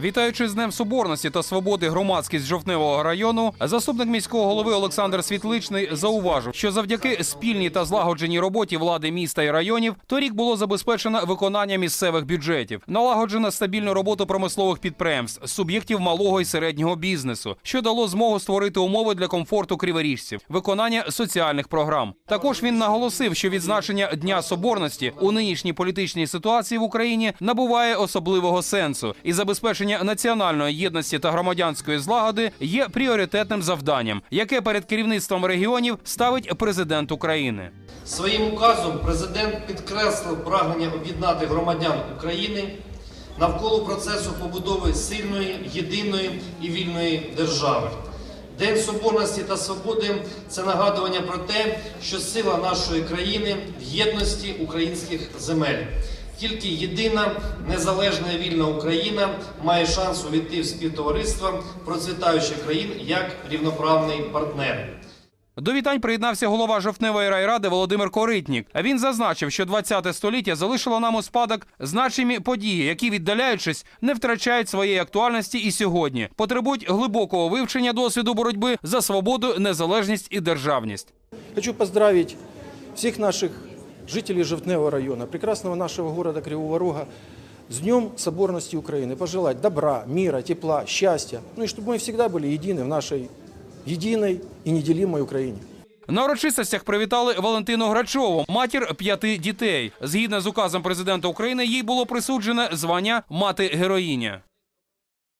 Вітаючи з Днем Соборності та свободи громадськість жовтневого району, заступник міського голови Олександр Світличний зауважив, що завдяки спільній та злагодженій роботі влади міста і районів торік було забезпечено виконання місцевих бюджетів, налагоджено стабільну роботу промислових підприємств, суб'єктів малого і середнього бізнесу, що дало змогу створити умови для комфорту криворіжців, виконання соціальних програм. Також він наголосив, що відзначення Дня Соборності у нинішній політичній ситуації в Україні набуває особливого сенсу, і забезпечення національної єдності та громадянської злагоди є пріоритетним завданням, яке перед керівництвом регіонів ставить президент України. Своїм указом президент підкреслив прагнення об'єднати громадян України навколо процесу побудови сильної, єдиної і вільної держави. День Соборності та Свободи це нагадування про те, що сила нашої країни в єдності українських земель. Тільки єдина незалежна і вільна Україна має шанс увійти в співтовариство процвітаючих країн як рівноправний партнер. До вітань приєднався голова жовтневої райради Володимир Коритнік. А він зазначив, що 20-те століття залишило нам у спадок значимі події, які, віддаляючись, не втрачають своєї актуальності і сьогодні, потребують глибокого вивчення досвіду боротьби за свободу, незалежність і державність. Хочу поздравить всех наших жителей Жовтневого района, прекрасного нашего города Кривого Рога, с Днем Соборности Украины. Пожелать добра, мира, тепла, счастья. Ну и чтобы мы всегда были едины в нашей единой и неделимой Украине. На урочистостях привітали Валентину Грачову, матір п'яти дітей. Згідно з указом президента України, їй було присуджене звання мати героїня.